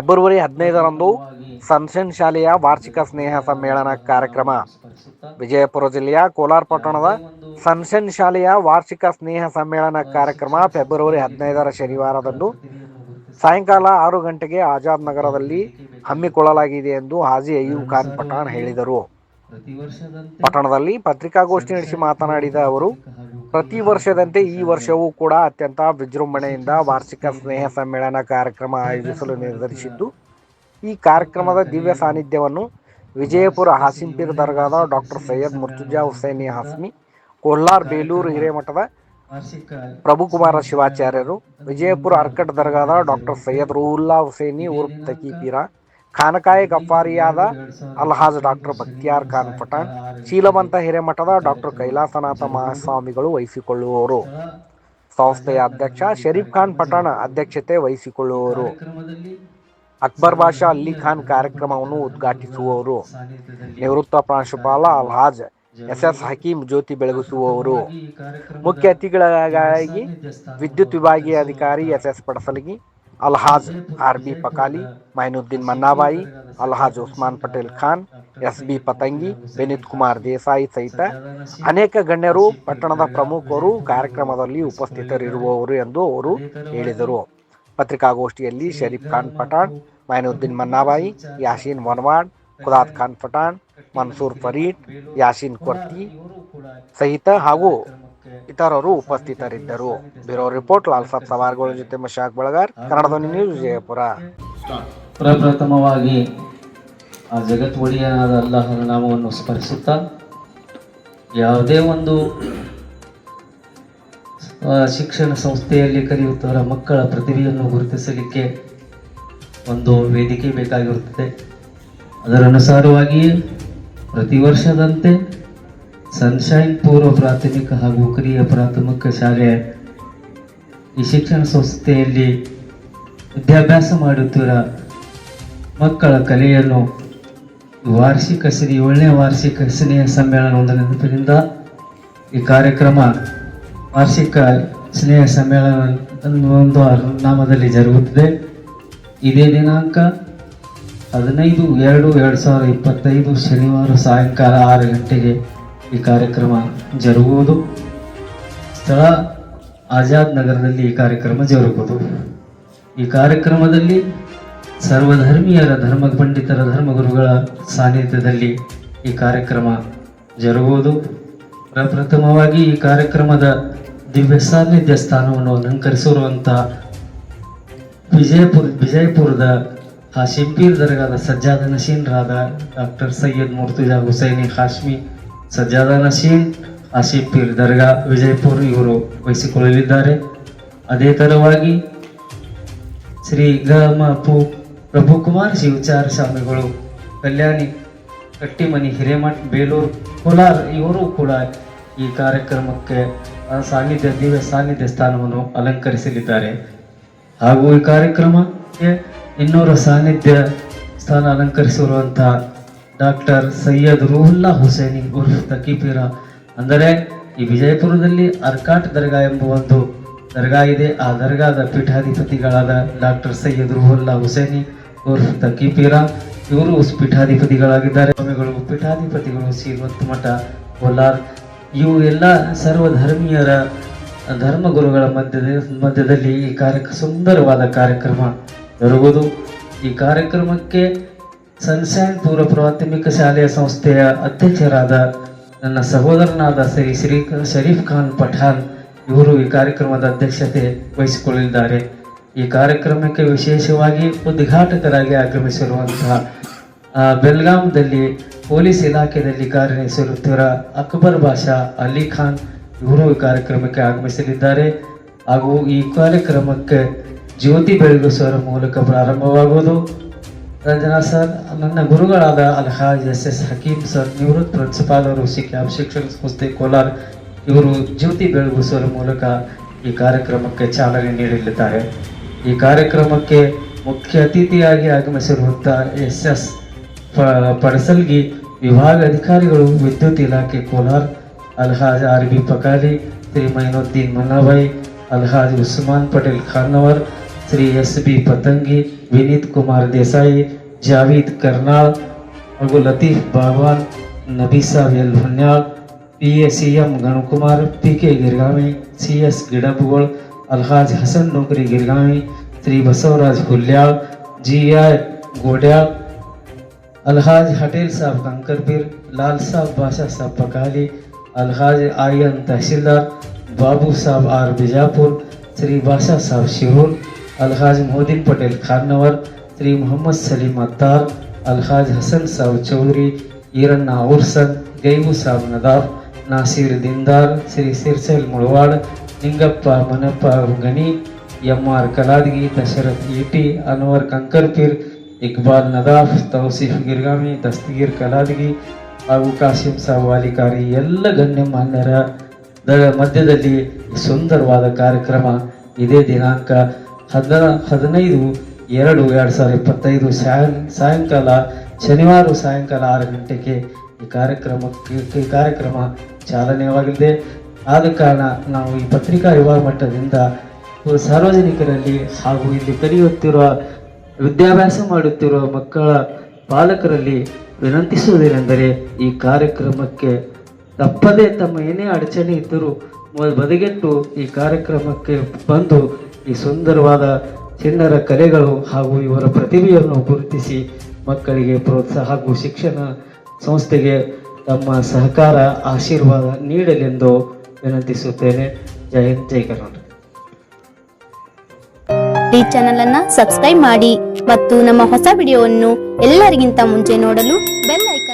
February ಹದಿನೈದರಂದು ಸನ್ಶನ್ ಶಾಲೆಯ ವಾರ್ಷಿಕ ಸ್ನೇಹ ಸಮ್ಮೇಳನ ಕಾರ್ಯಕ್ರಮ. ವಿಜಯಪುರ ಜಿಲ್ಲೆಯ ಕೋಲಾರ ಪಟ್ಟಣದ ಸನ್ಶನ್ ಶಾಲೆಯ ವಾರ್ಷಿಕ ಸ್ನೇಹ ಸಮ್ಮೇಳನ ಕಾರ್ಯಕ್ರಮ ಫೆಬ್ರವರಿ ಹದಿನೈದರ ಶನಿವಾರದಂದು ಸಾಯಂಕಾಲ ಆರು ಗಂಟೆಗೆ ಆಜಾದ್ ನಗರದಲ್ಲಿ ಹಮ್ಮಿಕೊಳ್ಳಲಾಗಿದೆ ಎಂದು ಹಾಜಿ ಅಯ್ಯೂಬ್ ಖಾನ್ ಪಠಾಣ್ ಹೇಳಿದರು. ಪಟ್ಟಣದಲ್ಲಿ ಪತ್ರಿಕಾಗೋಷ್ಠಿ ನಡೆಸಿ ಮಾತನಾಡಿದ ಅವರು, ಪ್ರತಿ ವರ್ಷದಂತೆ ಈ ವರ್ಷವೂ ಕೂಡ ಅತ್ಯಂತ ವಿಜೃಂಭಣೆಯಿಂದ ವಾರ್ಷಿಕ ಸ್ನೇಹ ಸಮ್ಮೇಳನ ಕಾರ್ಯಕ್ರಮ ಆಯೋಜಿಸಲು ನಿರ್ಧರಿಸಿದ್ದು, ಈ ಕಾರ್ಯಕ್ರಮದ ದಿವ್ಯ ಸಾನ್ನಿಧ್ಯವನ್ನು ವಿಜಯಪುರ ಹಾಸಿಂಪೀರ್ ದರ್ಗಾದ ಡಾಕ್ಟರ್ ಸೈಯದ್ ಮುರ್ತುಜಾ ಹುಸೈನಿ ಹಾಸ್ಮಿ, ಕೊಲ್ಲಾರ್ ಬೇಲೂರು ಹಿರೇಮಠದ ಪ್ರಭುಕುಮಾರ ಶಿವಾಚಾರ್ಯರು, ವಿಜಯಪುರ ಅರ್ಕಟ್ ದರ್ಗಾದ ಡಾಕ್ಟರ್ ಸೈಯದ್ ರೂಹುಲ್ಲಾ ಹುಸೇನಿ ಉರ್ಫ್ ತಕೀಪೀರ ಖಾನಕಾಯಿ ಗಫಾರಿಯಾದ ಅಲ್ಹಾಜ್ ಡಾಕ್ಟರ್ ಬಕ್ತಿಯಾರ್ ಖಾನ್ ಪಠಾಣ್ ಶೀಲವಂತ ಹಿರೇಮಠದ ಡಾಕ್ಟರ್ ಕೈಲಾಸನಾಥ ಮಹಾಸ್ವಾಮಿಗಳು ವಹಿಸಿಕೊಳ್ಳುವವರು ಸಂಸ್ಥೆಯ ಅಧ್ಯಕ್ಷ ಶರೀಫ್ ಖಾನ್ ಪಠಾಣ ಅಧ್ಯಕ್ಷತೆ ವಹಿಸಿಕೊಳ್ಳುವವರು ಅಕ್ಬರ್ ಬಾಷಾ ಅಲಿ ಖಾನ್ ಕಾರ್ಯಕ್ರಮವನ್ನು ಉದ್ಘಾಟಿಸುವವರು. ನಿವೃತ್ತ ಪ್ರಾಂಶುಪಾಲ ಅಲ್ಹಾಜ್ ಎಸ್ ಎಸ್ ಹಕೀಂ ಜ್ಯೋತಿ ಬೆಳಗಿಸುವವರು. ಮುಖ್ಯ ಅತಿಥಿಗಳಾಗಿ ವಿದ್ಯುತ್ ವಿಭಾಗೀಯ ಅಧಿಕಾರಿ S S Padasalagi Alhaj R B Pakali, Mainuddin Mannabayi, Alhaj Usman Patel Khan S B Patangi Vineet Kumar Desai ಸಹಿತ ಅನೇಕ ಗಣ್ಯರು ಪಟ್ಟಣದ ಪ್ರಮುಖರು ಕಾರ್ಯಕ್ರಮದಲ್ಲಿ ಉಪಸ್ಥಿತರಿರುವವರು ಎಂದು ಅವರು ಹೇಳಿದರು. ಪತ್ರಿಕಾಗೋಷ್ಠಿಯಲ್ಲಿ ಶರೀಫ್ ಖಾನ್ ಪಠಾಣ್, ಮೈನುದ್ದೀನ್ ಮನ್ನಾಬಾಯಿ ಯಾಸೀನ್ ವನ್ವಾಡ್ ಖುದಾದ್ ಖಾನ್ ಪಠಾಣ್, ಮನ್ಸೂರ್ ಫರೀದ್ ಯಾಸೀನ್ ಕೊರ್ತಿ ಸಹಿತ ಹಾಗೂ ಇತರರು ಉಪಸ್ಥಿತರಿದ್ದರು. ಬ್ಯೂರೋ ರಿಪೋರ್ಟ್ ಲಾಲ್ ಸಾಬ್ ಜೊತೆ ಮಶಾಕ್ ಬಳಗಾರ್ ಕನ್ನಡಧ್ವನಿ ನ್ಯೂಸ್, ವಿಜಯಪುರ. ಪ್ರಪ್ರಥಮವಾಗಿ ಆ ಜಗತ್ ಒಡೆಯನಾದ ಅಲ್ಲಾಹನ ನಾಮವನ್ನು ಸ್ಮರಿಸುತ್ತಾ, ಯಾವುದೇ ಒಂದು ಶಿಕ್ಷಣ ಸಂಸ್ಥೆಯಲ್ಲಿ ಕಲಿಯುತ್ತವರ ಮಕ್ಕಳ ಪ್ರತಿಭೆಯನ್ನು ಗುರುತಿಸಲಿಕ್ಕೆ ಒಂದು ವೇದಿಕೆ ಬೇಕಾಗಿರುತ್ತದೆ. ಅದರ ಅನುಸಾರವಾಗಿ ಪ್ರತಿ ವರ್ಷದಂತೆ ಸನ್ಶೈನ್ ಪೂರ್ವ ಪ್ರಾಥಮಿಕ ಹಾಗೂ ಕಿರಿಯ ಪ್ರಾಥಮಿಕ ಶಾಲೆ ಈ ಶಿಕ್ಷಣ ಸಂಸ್ಥೆಯಲ್ಲಿ ವಿದ್ಯಾಭ್ಯಾಸ ಮಾಡುತ್ತಿರುವ ಮಕ್ಕಳ ಕಲೆಯನ್ನು ವಾರ್ಷಿಕ ಶ್ರೀ ಏಳನೇ ವಾರ್ಷಿಕ ಸ್ನೇಹ ಸಮ್ಮೇಳನದ ನೆನಪಿನಿಂದ ಈ ಕಾರ್ಯಕ್ರಮ ವಾರ್ಷಿಕ ಸ್ನೇಹ ಸಮ್ಮೇಳನ ಒಂದು ನಾಮದಲ್ಲಿ ಜರುಗುತ್ತಿದೆ. ಇದೇ ದಿನಾಂಕ ಹದಿನೈದು ಎರಡು ಎರಡು ಸಾವಿರದ ಇಪ್ಪತ್ತೈದು ಶನಿವಾರ ಸಾಯಂಕಾಲ ಆರು ಗಂಟೆಗೆ ಈ ಕಾರ್ಯಕ್ರಮ ಜರುಗುವುದು. ಸ್ಥಳ ಆಜಾದ್ ನಗರದಲ್ಲಿ ಈ ಕಾರ್ಯಕ್ರಮ ಜರುಗುವುದು. ಈ ಕಾರ್ಯಕ್ರಮದಲ್ಲಿ ಸರ್ವಧರ್ಮೀಯರ ಧರ್ಮ ಪಂಡಿತರ ಧರ್ಮಗುರುಗಳ ಸಾನ್ನಿಧ್ಯದಲ್ಲಿ ಈ ಕಾರ್ಯಕ್ರಮ ಜರುಗುವುದು. ಪ್ರಪ್ರಥಮವಾಗಿ ಈ ಕಾರ್ಯಕ್ರಮದ ದಿವ್ಯ ಸಾನ್ನಿಧ್ಯ ಸ್ಥಾನವನ್ನು ಅಲಂಕರಿಸಿರುವಂಥ ವಿಜಯಪುರ, ವಿಜಯಪುರದ ಆ ಶಿಂಪೀರ್ ದರ್ಗಾದ ಸಜ್ಜಾದ ನಶೀನ್ರಾದ ಡಾಕ್ಟರ್ ಸೈಯದ್ ಮುರ್ತುಜಾ ಹುಸೈನಿ ಹಾಶ್ಮಿ ಸಜ್ಜಾದ ನಶೀನ್ ಆಸಿಫ್ ಪೀರ್ ದರ್ಗಾ ವಿಜಯಪುರ್ ಇವರು ವಹಿಸಿಕೊಳ್ಳಲಿದ್ದಾರೆ. ಅದೇ ತರವಾಗಿ ಶ್ರೀ ಗ ಮ ಪು ಪ್ರಭುಕುಮಾರ್ ಶಿವಚಾರ ಸ್ವಾಮಿಗಳು, ಕಲ್ಯಾಣಿ ಕಟ್ಟಿಮನಿ ಹಿರೇಮಠ್, ಬೇಲೂರು ಕೋಲಾರ್ ಇವರು ಕೂಡ ಈ ಕಾರ್ಯಕ್ರಮಕ್ಕೆ ಸಾನ್ನಿಧ್ಯ ದಿವ್ಯ ಸಾನ್ನಿಧ್ಯ ಸ್ಥಾನವನ್ನು ಅಲಂಕರಿಸಲಿದ್ದಾರೆ. ಹಾಗೂ ಈ ಕಾರ್ಯಕ್ರಮಕ್ಕೆ ಇನ್ನೂರ ಸಾನ್ನಿಧ್ಯ ಸ್ಥಾನ ಅಲಂಕರಿಸಿರುವಂತಹ ಡಾಕ್ಟರ್ ಸೈಯದ್ ರೂಹುಲ್ಲಾ ಹುಸೇನಿ ಉರ್ಫ್ ತಕೀಪೀರ ಅಂದರೆ ಈ ವಿಜಯಪುರದಲ್ಲಿ ಅರ್ಕಾಟ್ ದರ್ಗಾ ಎಂಬ ಒಂದು ದರ್ಗಾ ಇದೆ. ಆ ದರ್ಗಾದ ಪೀಠಾಧಿಪತಿಗಳಾದ ಡಾಕ್ಟರ್ ಸೈಯದ್ ರೂಹುಲ್ಲಾ ಹುಸೇನಿ ಉರ್ಫ್ ತಕೀಪೀರ ಇವರು ಪೀಠಾಧಿಪತಿಗಳಾಗಿದ್ದಾರೆ. ಸ್ವಾಮಿಗಳು, ಪೀಠಾಧಿಪತಿಗಳು ಶ್ರೀಮಂತ ಮಠ ಕೋಲಾರ್. ಇವು ಎಲ್ಲ ಸರ್ವಧರ್ಮೀಯರ ಧರ್ಮಗುರುಗಳ ಮಧ್ಯದ, ಮಧ್ಯದಲ್ಲಿ ಈ ಕಾರ್ಯ ಸುಂದರವಾದ ಕಾರ್ಯಕ್ರಮ ಜರುಗುವುದು. ಈ ಕಾರ್ಯಕ್ರಮಕ್ಕೆ ಸನ್ಶೈನ್ ಪೂರ್ವ ಪ್ರಾಥಮಿಕ ಶಾಲೆಯ ಸಂಸ್ಥೆಯ ಅಧ್ಯಕ್ಷರಾದ ನನ್ನ ಸಹೋದರನಾದ ಶ್ರೀ ಶ್ರೀ ಶರೀಫ್ ಖಾನ್ ಪಠಾನ್ ಇವರು ಈ ಕಾರ್ಯಕ್ರಮದ ಅಧ್ಯಕ್ಷತೆ ವಹಿಸಿಕೊಳ್ಳಲಿದ್ದಾರೆ. ಈ ಕಾರ್ಯಕ್ರಮಕ್ಕೆ ವಿಶೇಷವಾಗಿ ಉದ್ಘಾಟಕರಾಗಿ ಆಗಮಿಸಿರುವಂತಹ ಬೆಲ್ಗಾಂದಲ್ಲಿ ಪೊಲೀಸ್ ಇಲಾಖೆಯಲ್ಲಿ ಕಾರ್ಯನಿರ್ವಹಿಸಿರುತ್ತಿರುವ ಅಕ್ಬರ್ ಬಾಷಾ ಅಲಿ ಖಾನ್ ಇವರು ಈ ಕಾರ್ಯಕ್ರಮಕ್ಕೆ ಆಗಮಿಸಲಿದ್ದಾರೆ. ಹಾಗೂ ಈ ಕಾರ್ಯಕ್ರಮಕ್ಕೆ ಜ್ಯೋತಿ ಬೆಳಗಿಸುವ ಮೂಲಕ ಪ್ರಾರಂಭವಾಗುವುದು. ರಂಜನಾ ಸರ್ ನನ್ನ ಗುರುಗಳಾದ Alhaj S S Hakim sir ನಿವೃತ್ತ ಪ್ರಿನ್ಸಿಪಾಲರು ಸಿ ಕ್ಯಾಬ್ ಶಿಕ್ಷಣ ಸಂಸ್ಥೆ ಕೋಲಾರ, ಇವರು ಜ್ಯೋತಿ ಬೆಳಗಿಸುವ ಮೂಲಕ ಈ ಕಾರ್ಯಕ್ರಮಕ್ಕೆ ಚಾಲನೆ ನೀಡಲಿದ್ದಾರೆ. ಈ ಕಾರ್ಯಕ್ರಮಕ್ಕೆ ಮುಖ್ಯ ಅತಿಥಿಯಾಗಿ ಆಗಮಿಸಿರುವಂಥ ಎಸ್ ಎಸ್ ಪಡಸಲ್ಗಿ ವಿಭಾಗ ಅಧಿಕಾರಿಗಳು, ವಿದ್ಯುತ್ ಇಲಾಖೆ Kolar, Alhaj R B Pakali Shri Mainuddin Mannabayi Alhaj Usman Patel Khannavar Shri S B Patangi Vineet Kumar Desai, Javed Karnal, और Latif Bagwan, Nabisa Wel Bhanyal P A C M Ganukumar P K Giragami C S Gidbagol Alhaj Hasan नौकरी गिरगामी Shri Basavaraj Hulyal, G I Godyal Alhaj hotel साहब कंकरपीर, लाल साहब बादशाह साहब Pakali Alhaj ion तहसीलदार, बाबू साहब are Bijapur, Shri बादशाह साहब शिहुल अलहाज मोहद्दीन पटेल खाननवर श्री मोहम्मद सलीम अत्तार अलहाज हसन साहब चौधरी ಈರಣ್ಣ ಔರ್ಸನ್ ಗೈಬು ಸಾಬ್ ನದಾಫ್ ನಾಸೀರ್ ದಿನ್ದಾರ್ ಶ್ರೀ ಸಿರ್ಸೆಲ್ ಮುಳವಾಡ್ ನಿಂಗಪ್ಪ ಮನಪ್ಪ ಗಣಿ ಎಂ ಆರ್ ಕಲಾದಗಿ ದಶರಥ್ ಈಟಿ ಅನ್ವರ್ ಕಂಕರ್ಪೀರ್ ಇಕ್ಬಾಲ್ ನದಾಫ್ ತೌಸಿಫ್ ಗಿರ್ಗಾಮಿ ದಸ್ತಗೀರ್ ಕಲಾದಗಿ ಹಾಗೂ ಕಾಸಿಂ ಸಾಬ್ ವಾಲಿಕಾರಿ ಎಲ್ಲ ಗಣ್ಯಮಾನ್ಯರ ದ- ಮಧ್ಯದಲ್ಲಿ ಈ ಸುಂದರವಾದ ಕಾರ್ಯಕ್ರಮ ಇದೇ ದಿನಾಂಕ ಹದ ಹದಿನೈದು, ಎರಡು ಎರಡು ಸಾವಿರದ ಇಪ್ಪತ್ತೈದು ಸಾಯಂ, ಸಾಯಂಕಾಲ, ಶನಿವಾರ, ಸಾಯಂಕಾಲ ಆರು ಗಂಟೆಗೆ ಈ ಕಾರ್ಯಕ್ರಮಕ್ಕೆ ಈ ಕಾರ್ಯಕ್ರಮ ಚಾಲನೆಯಾಗಲಿದೆ ಆದ ಕಾರಣ ನಾವು ಈ ಪತ್ರಿಕಾ ವಿಭಾಗ ಮಟ್ಟದಿಂದ ಸಾರ್ವಜನಿಕರಲ್ಲಿ ಹಾಗೂ ಇಲ್ಲಿ ಕಲಿಯುತ್ತಿರುವ, ವಿದ್ಯಾಭ್ಯಾಸ ಮಾಡುತ್ತಿರುವ ಮಕ್ಕಳ ಪಾಲಕರಲ್ಲಿ ವಿನಂತಿಸುವುದೇನೆಂದರೆ ಈ ಕಾರ್ಯಕ್ರಮಕ್ಕೆ ತಪ್ಪದೇ ತಮ್ಮ ಏನೇ ಅಡಚಣೆ ಇದ್ದರೂ ಬದಿಗೆಟ್ಟು ಈ ಕಾರ್ಯಕ್ರಮಕ್ಕೆ ಬಂದು ಈ ಸುಂದರವಾದ ಚಿನ್ನರ ಕಲೆಗಳು ಹಾಗೂ ಇವರ ಪ್ರತಿಭೆಯನ್ನು ಗುರುತಿಸಿ ಮಕ್ಕಳಿಗೆ ಪ್ರೋತ್ಸಾಹ ಹಾಗೂ ಶಿಕ್ಷಣ ಸಂಸ್ಥೆಗೆ ತಮ್ಮ ಸಹಕಾರ, ಆಶೀರ್ವಾದ ನೀಡಲೆಂದು ವಿನಂತಿಸುತ್ತೇನೆ. ಜೈ ಹಿಂದ್, ಜೈ ಕರ್ನಾಟಕ. ಈ ಚಾನೆಲ್ ಅನ್ನ ಸಬ್ಸ್ಕ್ರೈಬ್ ಮಾಡಿ ಮತ್ತು ನಮ್ಮ ಹೊಸ ವಿಡಿಯೋವನ್ನು ಎಲ್ಲರಿಗಿಂತ ಮುಂಚೆ ನೋಡಲು ಬೆಲ್ ಐಕಾನ್